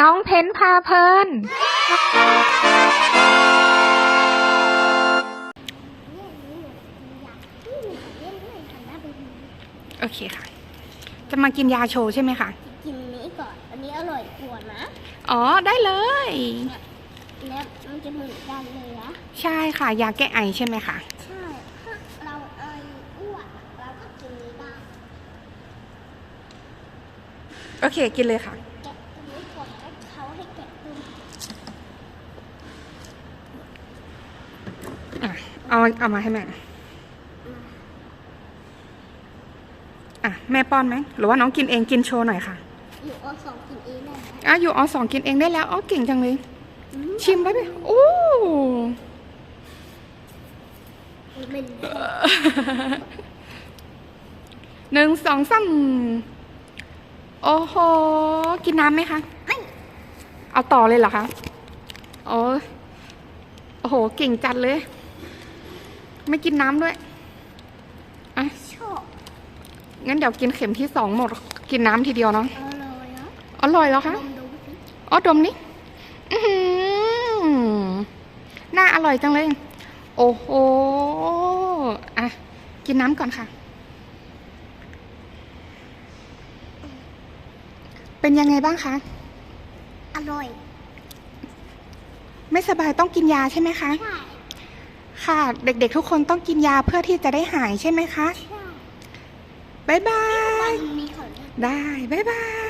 น้องเทนพาเพลิน โอเคค่ะ จะมากินยาโชว์ใช่ไหมคะ กินนี้ก่อน อันนี้อร่อยกว่านะ อ๋อ ได้เลย แล้วมันจะเหมือนกันเลยนะ ใช่ค่ะ ยาแก้ไอใช่ไหมคะใช่ถ้าเราไออ้วนอะเราก็กินนี้ได้ โอเค กินเลยค่ะ แกะตรงนี้ก่อนแล้วเขาให้แกะตรง อะ เอาเอามาให้แม่อะแม่ป้อนไหมหรือว่าน้องกินเองกินโชว์หน่อยค่ะอยู่เอาสองกินเองได้ไหมอะอยู่อสองกินเองได้แล้วอ๋อเก่งจังเลยอืมชิมได้ไหมโอ้มันหนึ่งสองสามโอ้โห กินน้ำไหมคะไม่เอาต่อเลยเหรอคะ โอ้โอ้โหเก่งจัดเลย ไม่กินน้ำด้วย อะ ชอบงั้นเดี๋ยวกินเข็มที่สองหมด กินน้ำทีเดียวเนาะ อร่อยนะอร่อยแล้วคะลองดูสิอ๋อดมนี่อื้อหือน่าอร่อยจังเลย โอ้โห อะ กินน้ำก่อนค่ะ เป็นยังไงบ้างคะ อร่อย ไม่สบายต้องกินยาใช่ไหมคะ ใช่ ค่ะ เด็กๆทุกคนต้องกินยาเพื่อที่จะได้หายใช่ไหมคะ ใช่บ๊ายบามัย นมีของเล่น ได้ บ๊ายบาย